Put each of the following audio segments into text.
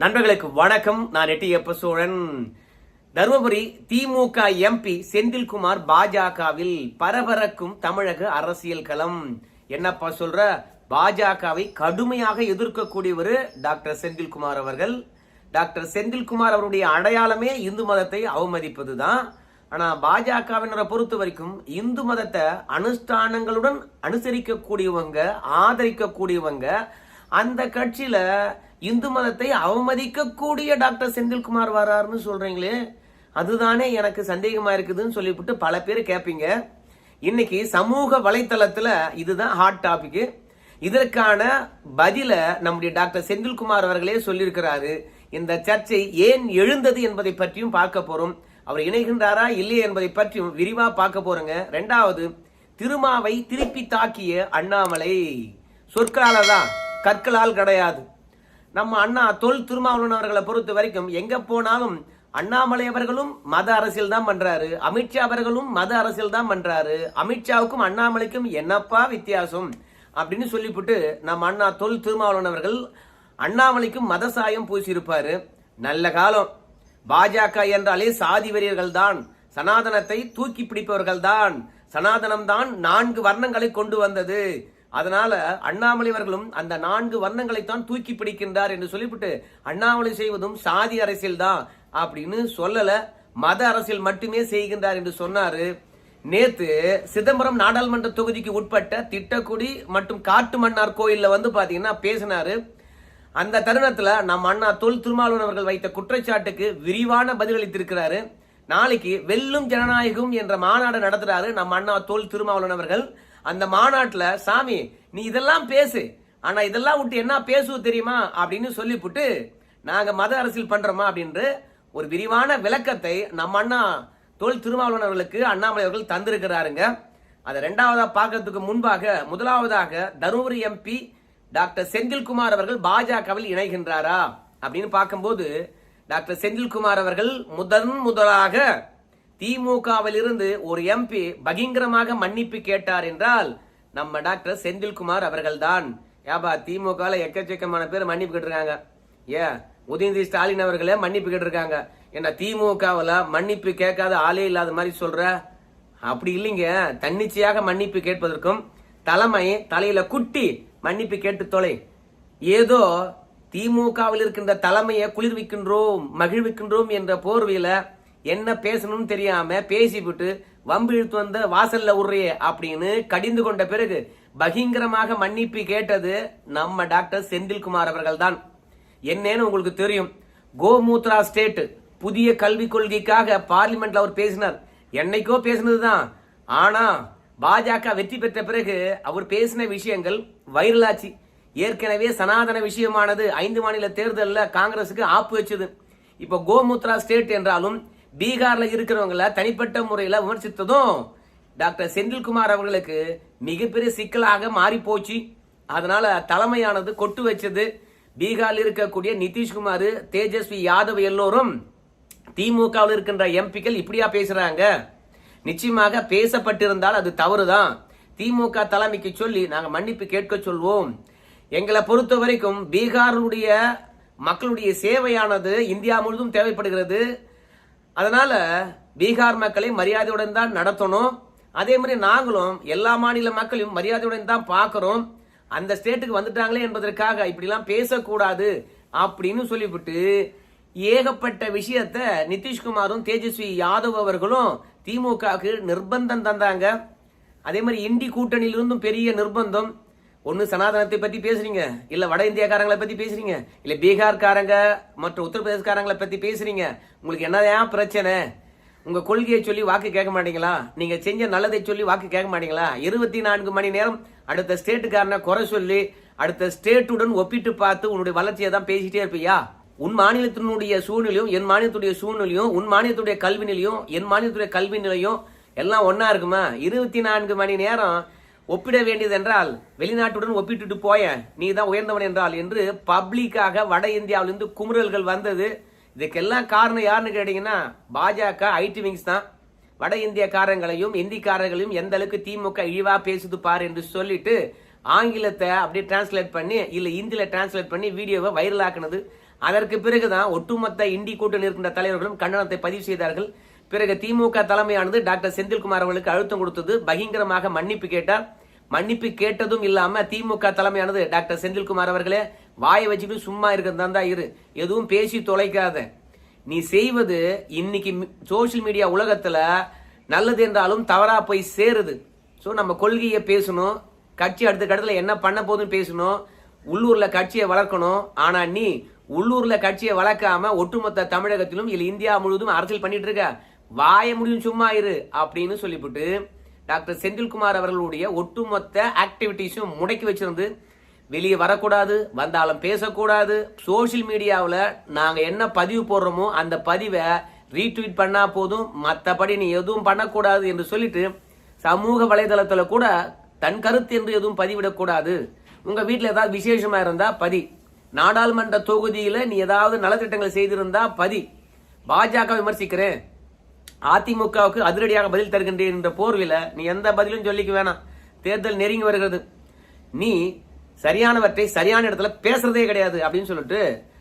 நண்பர்களுக்கு வணக்கம். நான் எட்டியப்ப சோழன் தருமபுரி திமுக எம்பி செந்தில்குமார் பாஜகவில் பரபரக்கும் தமிழக அரசியல் களம். என்னப்பா சொல்ற? பாஜகவை கடுமையாக எதிர்க்கக்கூடியவர் டாக்டர் செந்தில்குமார் அவர்கள். டாக்டர் செந்தில்குமார் அவருடைய அடையாளமே இந்து மதத்தை அவமதிப்பதுதான். ஆனா பாஜகவினரை பொறுத்த வரைக்கும் இந்து மதத்தை அனுஷ்டானங்களுடன் அனுசரிக்கக்கூடியவங்க ஆதரிக்கக்கூடியவங்க அந்த கட்சியில இந்து மதத்தை அவமதிக்கக்கூடிய டாக்டர் செந்தில்குமார் வராருன்னு சொல்றீங்களே அதுதானே எனக்கு சந்தேகமா இருக்குதுன்னு சொல்லிவிட்டு பல பேர் கேட்பீங்க இன்னைக்கு சமூக வலைத்தளத்துல இதுதான் ஹாட் டாபிக் இதற்கான பதில நம்முடைய டாக்டர் செந்தில்குமார் அவர்களே சொல்லியிருக்கிறாரு. இந்த சர்ச்சை ஏன் எழுந்தது என்பதை பற்றியும் பார்க்க போறோம். அவர் இணைகின்றாரா இல்லையா என்பதை பற்றியும் விரிவா பார்க்க போறோங்க. ரெண்டாவது திருமாவை திருப்பி தாக்கிய அண்ணாமலை. சொற்களால தான் கற்களால் கிடையாது. நம்ம அண்ணா தொல் திருமாவளவன் அவர்களை பொறுத்த வரைக்கும் எங்க போனாலும் அண்ணாமலை அவர்களும் மத அரசியல் தான் பண்றாரு. அமித்ஷா அவர்களும் மத அரசியல் தான் பண்றாரு. அமித்ஷாவுக்கும் அண்ணாமலைக்கும் என்னப்பா வித்தியாசம்? அப்படின்னு சொல்லிவிட்டு நம்ம அண்ணா தொல் திருமாவளவன் அவர்கள் அண்ணாமலைக்கும் மத சாயம் பூசியிருப்பாரு. நல்ல காலம். பாஜக என்றாலே சாதி வெறியர்கள் தான். சனாதனத்தை தூக்கி பிடிப்பவர்கள் தான். சனாதனம் தான் நான்கு வர்ணங்களை கொண்டு வந்தது. அதனால அண்ணாமலை அவர்களும் அந்த நான்கு வர்ணங்களை தான் தூக்கி பிடிக்கின்றார் என்று சொல்லிவிட்டு அண்ணாமலை செய்வதும் சாதி அரசியல் தான் அப்படின்னு சொல்லல. மத அரசியல் மட்டுமே செய்கின்றார் என்று சொன்னாரு. நேத்து சிதம்பரம் நாடாளுமன்ற தொகுதிக்கு உட்பட்ட திட்டக்குடி மற்றும் காட்டு மன்னார் கோயில்ல வந்து பாத்தீங்கன்னா பேசினாரு. அந்த தருணத்துல நம் அண்ணா தொல் திருமாவளவன் அவர்கள் வைத்த குற்றச்சாட்டுக்கு விரிவான பதிலளித்திருக்கிறாரு. நாளைக்கு வெல்லும் ஜனநாயகம் என்ற மாநாடு நடத்துறாரு நம்ம அண்ணா தொல் திருமாவளவன் அவர்கள். அந்த மாநாட்டில் சாமி நீ இதெல்லாம் பேசு. ஆனால் இதெல்லாம் விட்டு என்ன பேசுவது தெரியுமா? அப்படின்னு சொல்லிவிட்டு நாங்கள் மத அரசியல் பண்ணுறோமா அப்படின்ற ஒரு விரிவான விளக்கத்தை நம்ம அண்ணா தொழில் திருமாவளவனர்களுக்கு அண்ணாமலை அவர்கள் தந்திருக்கிறாருங்க. அதை ரெண்டாவதாக பார்க்கறதுக்கு முன்பாக முதலாவதாக தருமபுரி எம்பி டாக்டர் செந்தில்குமார் அவர்கள் பாஜகவில் இணைகின்றாரா? அப்படின்னு பார்க்கும்போது டாக்டர் செந்தில்குமார் அவர்கள் முதன் முதலாக திமுகவில் இருந்து ஒரு எம்பி பகிங்கரமாக மன்னிப்பு கேட்டார் என்றால் நம்ம டாக்டர் செந்தில்குமார் அவர்கள்தான். ஏபா திமுகவில் எக்கச்சக்கமான பேர் மன்னிப்பு கேட்டிருக்காங்க. ஏ உதயநிதி ஸ்டாலின் அவர்களே மன்னிப்பு கேட்டிருக்காங்க. என்ன திமுகவில் மன்னிப்பு கேட்காத ஆளே இல்லாத மாதிரி சொல்ற? அப்படி இல்லைங்க. தன்னிச்சையாக மன்னிப்பு கேட்பதற்கும் தலைமை தலையில குட்டி மன்னிப்பு கேட்டு தொலை. ஏதோ திமுகவில் இருக்கின்ற தலைமையை குளிர்விக்கின்றோம் மகிழ்விக்கின்றோம் என்ற போர்வையில என்ன பேசணும்னு தெரியாம பேசிவிட்டு வம்பு இழுத்து வந்த வாசல்ல உர்றையே அப்படின்னு கடிந்து கொண்ட பிறகு பகிங்கரமாக மன்னிப்பு கேட்டது நம்ம டாக்டர் செந்தில்குமார் அவர்கள் தான் என்னன்னு உங்களுக்கு தெரியும். கோமூத்ரா ஸ்டேட் புதிய கல்விக் கொள்கைக்காக பார்லிமெண்ட்ல அவர் பேசினார். என்னைக்கோ பேசினதுதான். ஆனா பாஜக வெற்றி பெற்ற பிறகு அவர் பேசின விஷயங்கள் வைரலாச்சு. ஏற்கனவே சனாதன விஷயமானது ஐந்து மாநில தேர்தலில் காங்கிரசுக்கு ஆப்பு வச்சது. இப்போ கோமுத்ரா ஸ்டேட் என்றாலும் பீகார்ல இருக்கிறவங்கள தனிப்பட்ட முறையில் விமர்சித்ததும் டாக்டர் செந்தில்குமார் அவர்களுக்கு மிகப்பெரிய சிக்கலாக மாறி போச்சு அதனால தலைமையானது கொட்டு வச்சது. பீகாரில் இருக்கக்கூடிய நிதிஷ்குமார் தேஜஸ்வி யாதவ் எல்லோரும் திமுகவில் இருக்கின்ற எம்பிக்கள் இப்படியா பேசுறாங்க. நிச்சயமாக பேசப்பட்டிருந்தால் அது தவறுதான். திமுக தலைமைக்கு சொல்லி நாங்கள் மன்னிப்பு கேட்க சொல்வோம். எங்களை பொறுத்த வரைக்கும் பீகாருடைய மக்களுடைய சேவையானது இந்தியா முழுவதும் தேவைப்படுகிறது. அதனால பீகார் மக்களை மரியாதையுடன் தான் நடத்தணும். அதே மாதிரி நாங்களும் எல்லா மாநில மக்களையும் மரியாதையுடன் தான் பார்க்குறோம். அந்த ஸ்டேட்டுக்கு வந்துட்டாங்களே என்பதற்காக இப்படிலாம் பேசக்கூடாது அப்படின்னு சொல்லிவிட்டு ஏகப்பட்ட விஷயத்த நிதிஷ்குமாரும் தேஜஸ்வி யாதவ் அவர்களும் திமுகவுக்கு நிர்பந்தம் தந்தாங்க. அதே மாதிரி இந்தி கூட்டணியிலிருந்தும் பெரிய நிர்பந்தம். ஒன்று சனாதனத்தை பத்தி பேசுறீங்க? இல்ல வட இந்தியாக்காரங்களை பத்தி பேசுறீங்க? இல்ல பீகார்காரங்க மற்ற உத்தரப்பிரதேசக்காரங்களை பத்தி பேசுறீங்க? உங்களுக்கு என்னதான் பிரச்சனை? உங்க கொள்கையை சொல்லி வாக்கு கேட்க மாட்டீங்களா? நீங்க செஞ்ச நல்லதை சொல்லி வாக்கு கேட்க மாட்டீங்களா? இருபத்தி நான்கு மணி நேரம் அடுத்த ஸ்டேட்டுக்காரனை குறை சொல்லி அடுத்த ஸ்டேட்டுடன் ஒப்பிட்டு பார்த்து உன்னுடைய வளர்ச்சியை தான் பேசிட்டே இருப்பியா? உன் மாநிலத்தினுடைய சூழ்நிலையும் என் மாநிலத்துடைய சூழ்நிலையும் உன் மாநிலத்துடைய கல்வி நிலையும் என் மாநிலத்துடைய கல்வி நிலையும் எல்லாம் ஒன்னா இருக்குமா? இருபத்தி நான்கு மணி நேரம் ஒப்பிட வேண்டியது என்றால் வெளிநாட்டுடன் ஒப்பிட்டுட்டு போய நீ தான் உயர்ந்தவன் என்றால் என்று பப்ளிக்காக வட இந்தியாவிலிருந்து குமுறல்கள் வந்தது. இதுக்கெல்லாம் காரணம் யாருன்னு கேட்டீங்கன்னா பாஜக ஐடி விங்ஸ் தான். வட இந்தியக்காரங்களையும் இந்திக்காரர்களையும் எந்த அளவுக்கு திமுக இழிவா பேசுது பாரு என்று சொல்லிட்டு ஆங்கிலத்தை அப்படியே டிரான்ஸ்லேட் பண்ணி இல்லை இந்தியில் டிரான்ஸ்லேட் பண்ணி வீடியோவை வைரலாக்குனது அதற்கு பிறகுதான் ஒட்டுமொத்த இந்தி கூட்டணி இருக்கின்ற தலைவர்களும் கண்டனத்தை பதிவு செய்தார்கள். பிறகு திமுக தலைமையானது டாக்டர் செந்தில்குமார் அவர்களுக்கு அழுத்தம் கொடுத்தது. பகிங்கரமாக மன்னிப்பு கேட்டார். மன்னிப்பு கேட்டதும் இல்லாம திமுக தலைமையானது டாக்டர் செந்தில்குமார் அவர்களே வாயை வச்சுட்டு சும்மா இருக்கிறதா இரு. எதுவும் பேசி தொலைக்காத. நீ செய்வது இன்னைக்கு சோசியல் மீடியா உலகத்துல நல்லது என்றாலும் தவறா போய் சேருது. ஸோ நம்ம கொள்கையை பேசணும். கட்சி அடுத்த கட்டத்தில் என்ன பண்ண போதுன்னு பேசணும். உள்ளூர்ல கட்சியை வளர்க்கணும். ஆனா நீ உள்ளூர்ல கட்சியை வளர்க்காம ஒட்டுமொத்த தமிழகத்திலும் இல்லை இந்தியா முழுவதும் அரசியல் பண்ணிட்டு இருக்க. வாய முடியும் சும்மா இரு அப்படின்னு சொல்லிவிட்டு டாக்டர் செந்தில்குமார் அவர்களுடைய ஒட்டுமொத்த ஆக்டிவிட்டிஸும் முடக்கி வச்சிருந்து வெளியே வரக்கூடாது வந்தாலும் பேசக்கூடாது. சோஷியல் மீடியாவில் நாங்கள் என்ன பதிவு போடுறோமோ அந்த பதிவை ரீட்வீட் பண்ணால் போதும் மற்றபடி நீ எதுவும் பண்ணக்கூடாது என்று சொல்லிட்டு சமூக வலைதளத்தில் கூட தன் கருத்து என்று எதுவும் பதிவிடக்கூடாது. உங்கள் வீட்டில் ஏதாவது விசேஷமாக இருந்தால் பதி. நாடாளுமன்ற தொகுதியில் நீ ஏதாவது நலத்திட்டங்கள் செய்திருந்தா பதி. பாஜக விமர்சிக்கிறேன். அதிமுகவுக்கு அதிரடியாக பதில் தருகின்றேன் என்ற போர்வில நீ எந்த பதிலும் சொல்லிக்க வேணாம். தேர்தல் நெருங்கி வருகிறது. நீ சரியானவற்றை சரியான இடத்துல பேசுறதே கிடையாது அப்படின்னு சொல்லிட்டு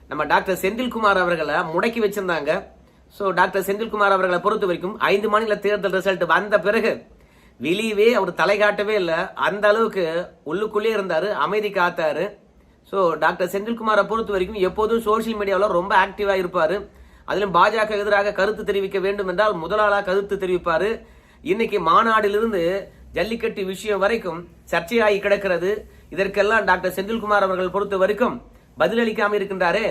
நம்ம டாக்டர் செந்தில்குமார் அவர்களை முடக்கி வச்சிருந்தாங்க. ஸோ டாக்டர் செந்தில்குமார் அவர்களை பொறுத்த வரைக்கும் ஐந்து மாநில தேர்தல் ரிசல்ட் வந்த பிறகு வெளியவே அவர் தலை காட்டவே இல்லை. அந்த அளவுக்கு உள்ளுக்குள்ளே இருந்தார் அமைதி காத்தாரு. ஸோ டாக்டர் செந்தில்குமாரை பொறுத்த வரைக்கும் எப்போதும் சோஷியல் மீடியாவில் ரொம்ப ஆக்டிவாக இருப்பார். அதிலும் பாஜக எதிராக கருத்து தெரிவிக்க வேண்டும் என்றால் முதலாளாக கருத்து தெரிவிப்பார். இன்னைக்கு மாநாடிலிருந்து ஜல்லிக்கட்டு விஷயம் வரைக்கும் சர்ச்சையாகி கிடக்கிறது. இதற்கெல்லாம் டாக்டர் செந்தில்குமார் அவர்கள் பொறுத்த வரைக்கும் பதிலளிக்காம இருக்கின்றாரே.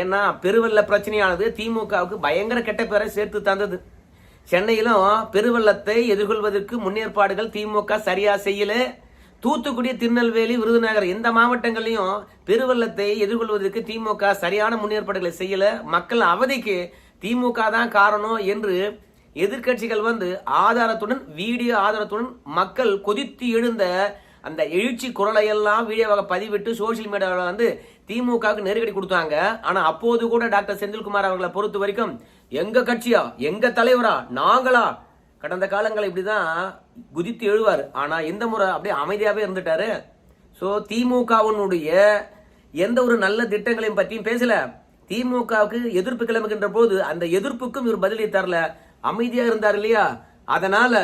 ஏன்னா பெருவெள்ள பிரச்சனையானது திமுகவுக்கு பயங்கர கெட்ட பேரை சேர்த்து தந்தது. சென்னையிலும் பெருவெள்ளத்தை எதிர்கொள்வதற்கு முன்னேற்பாடுகள் திமுக சரியா செய்யல. தூத்துக்குடி திருநெல்வேலி விருதுநகர் இந்த மாவட்டங்களையும் பெருவெள்ளத்தை எதிர்கொள்வதற்கு திமுக சரியான முன்னேற்பாடுகளை செய்யல. மக்கள் அவதிக்கு திமுக தான் காரணம் என்று எதிர்க்கட்சிகள் வந்து ஆதாரத்துடன் வீடியோ ஆதாரத்துடன் மக்கள் கொதித்து எழுந்த அந்த எழுச்சி குரலையெல்லாம் வீடியோவாக பதிவிட்டு சோசியல் மீடியாவில் வந்து திமுகவுக்கு நெருக்கடி கொடுத்தாங்க. ஆனால் அப்போது கூட டாக்டர் செந்தில்குமார் அவர்களை பொறுத்த வரைக்கும் எங்க கட்சியா எங்க தலைவரா நாங்களா கடந்த காலங்கள் இப்படிதான் குதித்து எழுவார். ஆனால் இந்த முறை? அப்படியே அமைதியாகவே இருந்துட்டாரு. ஸோ திமுகவினுடைய எந்த ஒரு நல்ல திட்டங்களையும் பற்றியும் பேசல. திமுகவுக்கு எதிர்ப்பு கிளம்புகின்ற போது அந்த எதிர்ப்புக்கும் இவர் பதிலை தரல. அமைதியாக இருந்தார் இல்லையா? அதனால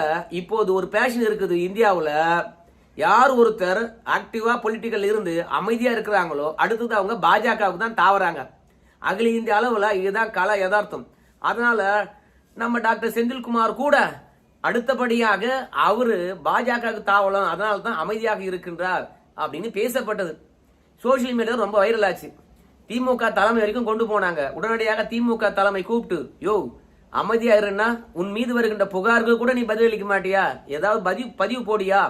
இப்போது ஒரு பேஷன் இருக்குது இந்தியாவில். யார் ஒருத்தர் ஆக்டிவா பொலிட்டிக்கல் இருந்து அமைதியா இருக்கிறாங்களோ அடுத்தது அவங்க பாஜகவுக்கு தான் தாவறாங்க. அகில இந்திய அளவில் இதுதான் கலா யதார்த்தம். அதனால நம்ம டாக்டர் செந்தில்குமார் கூட அடுத்தபடியாக அவரு பாஜகவுக்கு தாவலம் அதனால தான் அமைதியாக இருக்கின்றார் அப்படின்னு பேசப்பட்டது. சோசியல் மீடியா ரொம்ப வைரல் ஆச்சு. திமுக தலைமை வரைக்கும் கொண்டு போனாங்க. உடனடியாக திமுக தலைமை கூப்பிட்டு யோ அமைதியா இருன்னா உன் மீது வருகின்ற புகார்கள் கூட நீ பதிலளிக்க மாட்டியா? ஏதாவது பதிவு பதிவு போடியா?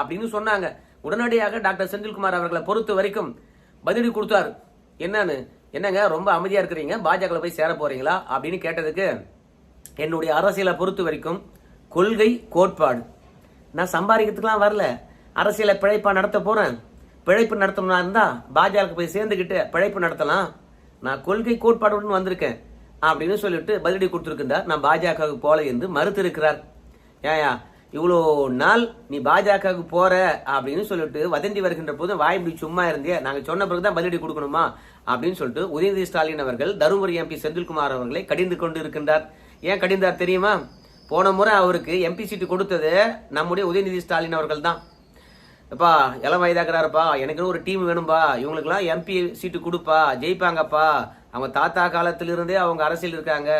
அப்படின்னு சொன்னாங்க. உடனடியாக டாக்டர் செந்தில்குமார் அவர்களை பொறுத்த வரைக்கும் பதிலடி கொடுத்தாரு. என்னன்னு? என்னங்க ரொம்ப அமைதியா இருக்கிறீங்க? பாஜக போய் சேர போறீங்களா? அப்படின்னு கேட்டதுக்கு என்னுடைய அரசியலை பொறுத்த வரைக்கும் கொள்கை கோட்பாடு. நான் சம்பாதிக்கிறதுக்கெல்லாம் வரல. அரசியலை பிழைப்பா நடத்த போறேன். பிழைப்பு நடத்தணும்னா இருந்தா பாஜக போய் சேர்ந்துக்கிட்டு பிழைப்பு நடத்தலாம். நான் கொள்கை கோட்பாடுடன் வந்திருக்கேன். அப்படின்னு சொல்லிட்டு பதிலடி கொடுத்துருக்கின்றார். நான் பாஜகவுக்கு போல என்று மறுத்திருக்கிறார். ஏயா இவ்வளோ நாள் நீ பாஜகவுக்கு போற அப்படின்னு சொல்லிட்டு வதந்தி வருகின்ற போது வாய் இப்படி சும்மா இருந்தே நாங்கள் சொன்ன பிறகு தான் பதிலடி கொடுக்கணுமா? அப்படின்னு சொல்லிட்டு உதயநிதி ஸ்டாலின் அவர்கள் தருமபுரி எம்பி செந்தில்குமார் அவர்களை கடிந்து கொண்டு இருக்கின்றார் ஏன் கடிந்தார் தெரியுமா? போன முறை அவருக்கு எம்பி சீட்டு கொடுத்தது நம்முடைய உதயநிதி ஸ்டாலின் அவர்கள் தான் எப்பா இளம் வயதாக்குறாருப்பா. எனக்குன்னு ஒரு டீம் வேணும்பா. இவங்களுக்குலாம் எம்பி சீட்டு கொடுப்பா. ஜெயிப்பாங்கப்பா. அவங்க தாத்தா காலத்திலிருந்தே அவங்க அரசியல் இருக்காங்க.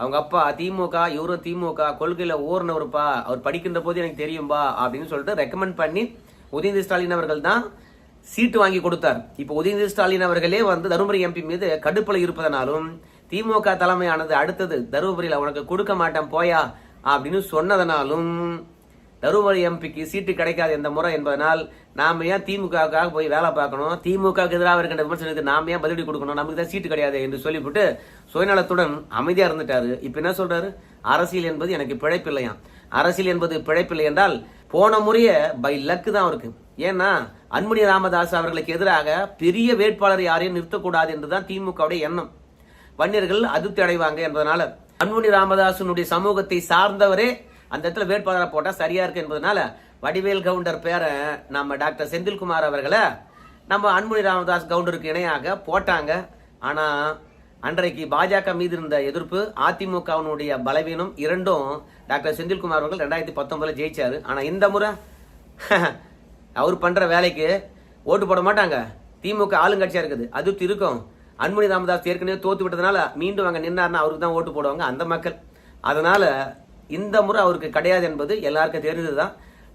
அவங்க அப்பா திமுக இவரும் திமுக. கொள்கையில் ஊர்னவருப்பா அவர் படிக்கின்ற போது எனக்கு தெரியும்பா அப்படின்னு சொல்லிட்டு ரெக்கமெண்ட் பண்ணி உதயநிதி ஸ்டாலின் அவர்கள் தான் சீட்டு வாங்கி கொடுத்தார். இப்போ உதயநிதி ஸ்டாலின் அவர்களே வந்து தருமபுரி எம்பி மீது கடுப்பில் இருப்பதனாலும் திமுக தலைமையானது அடுத்தது தருமபுரியில் உனக்கு கொடுக்க மாட்டேன் போயா. அப்படின்னு சொன்னதனாலும் தருமபுரி எம்பிக்கு சீட்டு கிடைக்காது எந்த முறை என்பதனால் நாம் ஏன் திமுகவுக்காக போய் வேலை பார்க்கணும்? திமுகவுக்கு எதிராக இருக்கின்ற விமர்சனத்துக்கு நாம் ஏன் பதிலடி கொடுக்கணும்? நமக்கு தான் சீட்டு கிடையாது என்று சொல்லிவிட்டு சுயநலத்துடன் அமைதியாக இருந்துட்டாரு. இப்போ என்ன சொல்றாரு? அரசியல் என்பது எனக்கு பிழைப்பில்லையாம் அரசியல் என்பது பிழைப்பில்லை என்றால் போன முறைய பை லக்கு தான் இருக்கு. ஏன்னா அன்புமணி ராமதாஸ் அவர்களுக்கு எதிராக பெரிய வேட்பாளர் யாரையும் நிறுத்தக்கூடாது என்றுதான் திமுகவுடைய எண்ணம். வன்னியர்கள் அதிருப்தி அடைவாங்க என்பதனால அன்புமணி ராமதாசனுடைய சமூகத்தை சார்ந்தவரே அந்த இடத்துல வேட்பாளரை போட்டால் சரியா இருக்கு என்பதனால வடிவேல் கவுண்டர் பேரை நம்ம டாக்டர் செந்தில்குமார் அவர்களை நம்ம அன்புமணி ராமதாஸ் கவுண்டருக்கு இணையாக போட்டாங்க. ஆனால் அன்றைக்கு பாஜக மீது இருந்த எதிர்ப்பு அதிமுகவினுடைய பலவீனம் இரண்டும் டாக்டர் செந்தில்குமார் அவர்கள் ரெண்டாயிரத்தி பத்தொன்பதில் ஜெயிச்சார். ஆனால் இந்த முறை அவர் பண்ணுற வேலைக்கு ஓட்டு போட மாட்டாங்க. திமுக ஆளுங்கட்சியாக இருக்குது. அது இருக்கும் அன்புமணி ராமதாஸ் ஏற்கனவே தோத்து விட்டதுனால மீண்டும் அங்கே நின்னார்னா அவருக்கு தான் ஓட்டு போடுவாங்க அந்த மக்கள். அதனால இந்த முறை அவருக்கு கிடையாது என்பது எல்லாருக்கும் தெரிஞ்சதுதான்.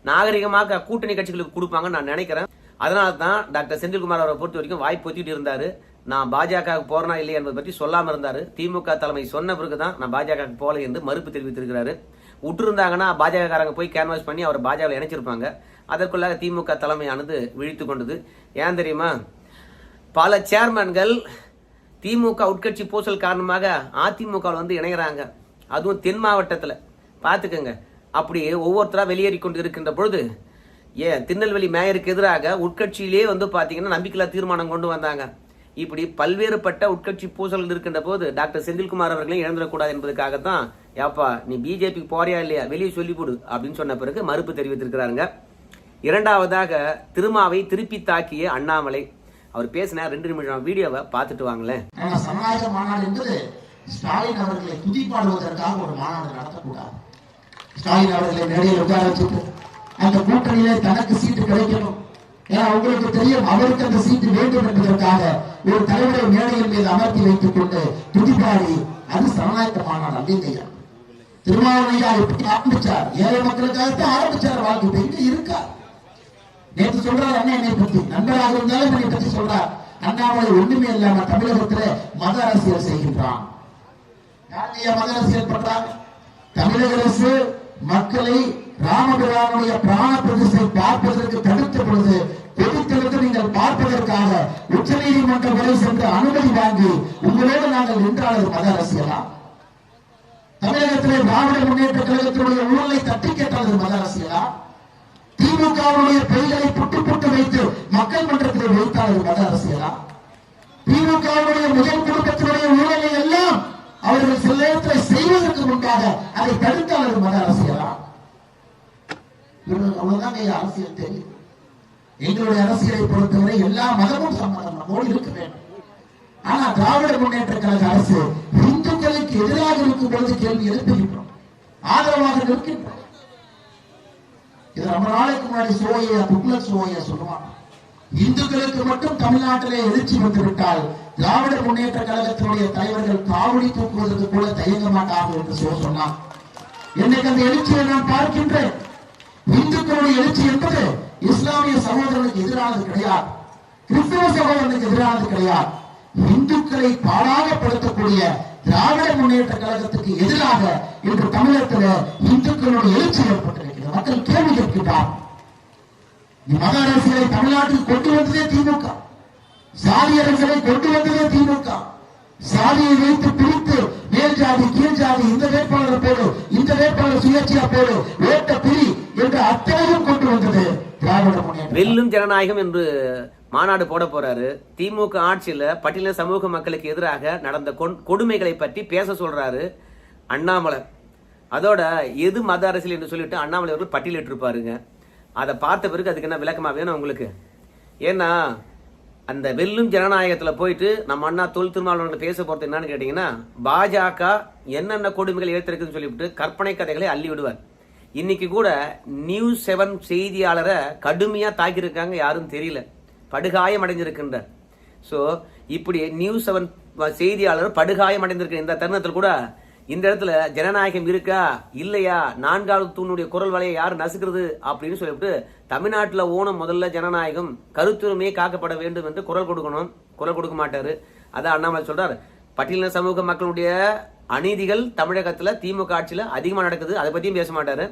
நாகரிகமாக கூட்டணி கட்சிகளுக்கு கொடுப்பாங்கன்னு நான் நினைக்கிறேன். அதனால தான் டாக்டர் செந்தில்குமார் அவரை பொறுத்த வரைக்கும் வாய் பொத்திட்டு இருந்தார். நான் பாஜகவுக்கு போறனா இல்லை என்பதை பற்றி சொல்லாமல் இருந்தார். திமுக தலைமை சொன்ன பிறகு தான் நான் பாஜகவுக்கு போகல என்று மறுப்பு தெரிவித்திருக்கிறாரு. விட்டுருந்தாங்கன்னா பாஜகக்காரங்க போய் கேன்வாஸ் பண்ணி அவர் பாஜகவில் இணைச்சிருப்பாங்க. அதற்குள்ளாக திமுக தலைமையானது விழித்து கொண்டது. ஏன் தெரியுமா? பல சேர்மன்கள் திமுக உட்கட்சி பூசல் காரணமாக அதிமுக வந்து இணைகிறாங்க அதுவும் தென் மாவட்டத்தில். பார்த்துக்கோங்க அப்படி ஒவ்வொருத்தராக வெளியேறி கொண்டு இருக்கின்ற பொழுது ஏன் திருநெல்வேலி மேயருக்கு எதிராக உட்கட்சியிலே வந்து பார்த்தீங்கன்னா நம்பிக்கையில்லா தீர்மானம் கொண்டு வந்தாங்க. இப்படி பல்வேறுபட்ட உட்கட்சி பூசல்கள் இருக்கின்ற போது டாக்டர் செந்தில்குமார் அவர்களையும் இழந்துடக்கூடாது தான் ஏப்பா நீ பிஜேபி போறியா இல்லையா? வெளியே சொல்லி கொடு அப்படின்னு சொன்ன பிறகு மறுப்பு தெரிவித்திருக்கிறாருங்க. இரண்டாவதாக திருமாவை திருப்பி தாக்கிய அண்ணாமலை. அவர் பேசின ரெண்டு நிமிஷம் வீடியோவை பார்த்துட்டு வாங்களேன். ஆனா சமுதாய மாநாடு என்பது ஸ்டாலின் அவர்களை துதிப்பாடுவதற்காக ஒரு மாநாடு நடத்தக்கூடாது. ஸ்டாலின் அவர்களை மேடையில் உட்கார வச்சுட்டு அந்த கூட்டணியிலே தனக்கு சீட்டு கிடைக்கணும். ஏன்னா உங்களுக்கு தெரியும் அவருக்கு அந்த சீட்டு வேண்டும் என்பதற்காக ஒரு தலைவரை மேடையின் மீது அமர்த்தி வைத்துக் கொண்டு துதிப்பாடி அது சனநாயக மாநாடு அல்லையா திருமாவளையா எப்படி ஆரம்பிச்சார்? ஏழை மக்களுக்காகத்தான் ஆரம்பிச்சார் வாழ்க்கை. எங்க இருக்கா? நேற்று சொல்றாரு அண்ணன் என்னை பத்தி. நண்பராக இருந்தாலும் என்னை பத்தி சொல்றார். அண்ணாமலை ஒண்ணுமே இல்லாம தமிழகத்துல மத அரசியல் செய்கின்றான். யாருடைய மத அரசியல் பண்றாங்க தமிழக அரசு மக்களை ராமபிரானுடைய பிராண பிரதிஷ்டை பார்ப்பதற்கு தடுத்த பொழுது பொதுத்தளத்தில் நீங்கள் பார்ப்பதற்காக உச்ச நீதிமன்றம் வரை சென்று அனுமதி வாங்கி உங்களோடு நாங்கள் நின்றால் மத அரசியலா? தமிழகத்திலே திராவிட முன்னேற்ற கழகத்தினுடைய ஊழலை தட்டி கேட்டால் மத அரசியலா? திமுகவுடைய பெயர்களை புட்டு புட்டு வைத்து மக்கள் மன்றத்தில் வைத்தால் அது மத அரசியலா? திமுகவுடைய முதல் குடும்பத்தினுடைய ஊழலை எல்லாம் அவர்கள் சில நேரத்தில் செய்வதற்கு முன்பாக அதை தடுத்தால் அது மத அரசியலா? அவ்வளவுதான் அரசியல் தெரியும். எங்களுடைய அரசியலை பொறுத்தவரை எல்லா மதமும் சம்மதம். நம்மோடு இருக்க வேண்டும். ஆனா திராவிட முன்னேற்ற கழக அரசு இந்துக்களுக்கு எதிராக இருக்கும் பொழுது கேள்வி எழுப்புகின்றோம். ஆதரவாக நிற்கின்றோம். இது ரொம்ப நாளைக்கு முன்னாடி சோழையா துக்ளக் சோழையா சொல்லுவாங்க. இந்துக்களுக்கு மட்டும் தமிழ்நாட்டிலே எழுச்சி வந்து விட்டால் திராவிட முன்னேற்ற கழகத்தினுடைய தலைவர்கள் காவடி தூக்குவதற்கு கூட தயங்க மாட்டார்கள் என்று சோ சொன்னார். இன்னைக்கு அந்த எழுச்சியை நான் பார்க்கின்றேன்? இந்துக்களுடைய எழுச்சி என்பது இஸ்லாமிய சகோதரனுக்கு எதிரானது கிடையாது. கிறிஸ்தவ சகோதரனுக்கு எதிரானது கிடையாது. இந்துக்களை பாடாகப்படுத்தக்கூடிய திராவிட முன்னேற்ற கழகத்துக்கு எதிராக இன்று தமிழகத்தில் இந்துக்களுடைய எழுச்சி ஏற்பட்டிருக்கிறது. மக்கள் கேள்வி கேட்கின்றார். மத அரசியலை தமிழ்நாட்டில் கொண்டு வந்ததே திமுக. சாதி அரசியலை கொண்டு வந்ததே திமுக. சாதியை வைத்து பிரித்து மேல் ஜாதி கீழ் ஜாதி இந்த வேட்பாளர் போடு இந்த வேட்பாளர் சுயேட்சையா போடு வெல்லும் ஜனநாயகம் என்று மாநாடு போட போறாரு. திமுக ஆட்சியில பட்டியல சமூக மக்களுக்கு எதிராக நடந்த கொடுமைகளை பற்றி பேச சொல்றாரு அண்ணாமலை. அதோட எது மத அரசியல் என்று சொல்லிட்டு அண்ணாமலை அவர்கள் பட்டியலிட்டு இருப்பாருங்க அதை பார்த்த பிறகு அதுக்கு என்ன விளக்கமா வேணும் உங்களுக்கு? ஏன்னா அந்த வெல்லும் ஜனநாயகத்துல போயிட்டு நம்ம அண்ணா தொல் திருமாவளவர்கள் பேச போறது என்னன்னு கேட்டீங்கன்னா பாஜக என்னென்ன கொடுமைகள் ஏற்றிருக்குன்னு சொல்லிவிட்டு கற்பனை கதைகளை அள்ளி விடுவார். இன்னைக்கு கூட நியூஸ் செவன் செய்தியாளரை கடுமையாக தாக்கியிருக்காங்க யாரும் தெரியல. படுகாயம் அடைஞ்சிருக்கின்றார். ஸோ இப்படி நியூஸ் செவன் செய்தியாளர் படுகாயம் அடைந்திருக்கிற இந்த தருணத்தில் கூட இந்த இடத்துல ஜனநாயகம் இருக்கா இல்லையா நான்காவது தூணுடைய குரல் வலையை யார் நசுக்கிறது அப்படின்னு சொல்லிவிட்டு தமிழ்நாட்டில் ஓணம் முதல்ல ஜனநாயகம் கருத்துரிமையே காக்கப்பட வேண்டும் என்று குரல் கொடுக்கணும் குரல் கொடுக்க மாட்டாரு. அதான் அண்ணாமலை சொல்கிறார் பட்டியலின சமூக மக்களுடைய அநீதிகள் தமிழகத்தில் திமுக ஆட்சியில் அதிகமாக நடக்குது. அதை பற்றியும் பேச மாட்டார்.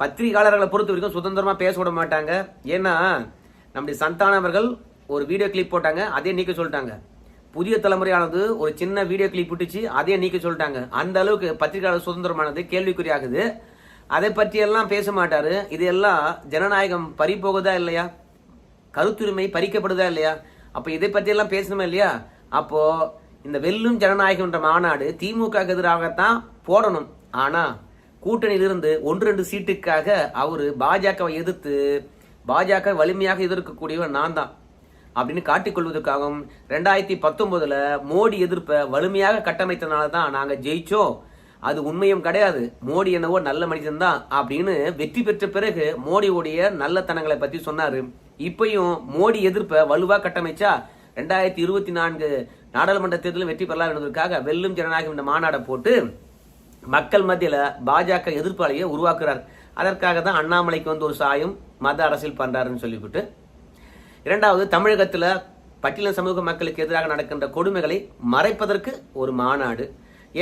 பத்திரிகையாளர்களை பொறுத்த வரைக்கும் சுதந்திரமாக பேச விட மாட்டாங்க. ஏன்னா நம்முடைய சந்தானவர்கள் ஒரு வீடியோ கிளிப் போட்டாங்க அதே நீக்க சொல்லிட்டாங்க. புதிய தலைமுறையானது ஒரு சின்ன வீடியோ கிளிப் விட்டுச்சு அதே நீக்க சொல்லிட்டாங்க. அந்த அளவுக்கு பத்திரிகையாளர் சுதந்திரமானது கேள்விக்குறியாகுது. அதை பற்றியெல்லாம் பேச மாட்டார். இதெல்லாம் ஜனநாயகம் பறிப்போகுதா இல்லையா? கருத்துரிமை பறிக்கப்படுதா இல்லையா? அப்போ இதை பற்றியெல்லாம் பேசணுமா இல்லையா? அப்போது இந்த வெல்லும் ஜனநாயகம் என்ற மாநாடு திமுக எதிராகத்தான் போடணும். ஆனால் கூட்டணியிலிருந்து ஒன்று ரெண்டு சீட்டுக்காக அவர் பாஜகவை எதிர்த்து பாஜக வலிமையாக எதிர்க்கக்கூடியவர் நான் தான் அப்படின்னு காட்டிக்கொள்வதற்காகவும் ரெண்டாயிரத்தி பத்தொன்பதுல மோடி எதிர்ப்பை வலிமையாக கட்டமைத்தனால தான் நாங்கள் ஜெயிச்சோம் அது உண்மையும் கிடையாது. மோடி என்னவோ நல்ல மனிதன் தான் அப்படின்னு வெற்றி பெற்ற பிறகு மோடியுடைய நல்லத்தனங்களை பற்றி சொன்னார். இப்பயும் மோடி எதிர்ப்பை வலுவாக கட்டமைச்சா ரெண்டாயிரத்தி இருபத்தி நான்கு நாடாளுமன்ற தேர்தலில் வெற்றி பெறலாம் என்பதற்காக வெல்லும் ஜனநாயகம் என்ற மாநாடை போட்டு மக்கள் மத்தியில் பாஜக எதிர்ப்பாளையை உருவாக்குறார். அதற்காக தான் அண்ணாமலைக்கு வந்து ஒரு சாயம் மத அரசியல் பண்ணுறாருன்னு சொல்லிவிட்டு இரண்டாவது தமிழகத்தில் பட்டியல சமூக மக்களுக்கு எதிராக நடக்கின்ற கொடுமைகளை மறைப்பதற்கு ஒரு மாநாடு.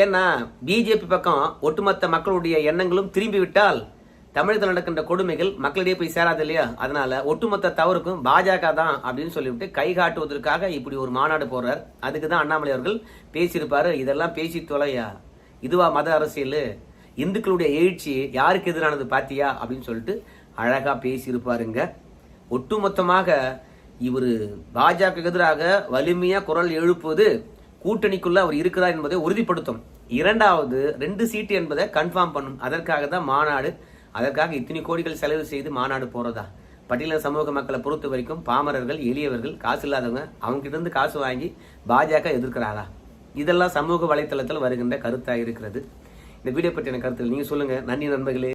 ஏன்னா பிஜேபி பக்கம் ஒட்டுமொத்த மக்களுடைய எண்ணங்களும் திரும்பி விட்டால் தமிழகத்தில் நடக்கின்ற கொடுமைகள் மக்களிடையே போய் சேராது இல்லையா? அதனால ஒட்டுமொத்த தவறுக்கும் பாஜக தான் அப்படின்னு சொல்லிவிட்டு கை காட்டுவதற்காக இப்படி ஒரு மாநாடு போடுறார். அதுக்கு தான் அண்ணாமலை அவர்கள் பேசியிருப்பாரு. இதெல்லாம் பேசி தொலையா? இதுவா மத அரசியல்? இந்துக்களுடைய எழுச்சி யாருக்கு எதிரானது பாத்தியா? அப்படின்னு சொல்லிட்டு அழகா பேசியிருப்பாருங்க. ஒட்டுமொத்தமாக இவர் பாஜக எதிராக வலிமையா குரல் எழுப்புவது கூட்டணிக்குள்ள அவர் இருக்கிறார் என்பதை உறுதிப்படுத்தும். இரண்டாவது ரெண்டு சீட்டு என்பதை கன்ஃபார்ம் பண்ணும். அதற்காக தான் மாநாடு அதற்காக இத்தனை கோடிகள் செலவு செய்து மாநாடு போறதா? பட்டியல சமூக மக்களை பொறுத்த வரைக்கும் பாமரர்கள் எளியவர்கள் காசு இல்லாதவங்க அவங்ககிட்ட இருந்து காசு வாங்கி பாஜக எதிர்க்கிறாரா? இதெல்லாம் சமூக வலைத்தளத்தில் வருகின்ற கருத்தாக இருக்கிறது. இந்த வீடியோ பற்றின கருத்துகள் நீங்க சொல்லுங்க. நன்றி நண்பர்களே.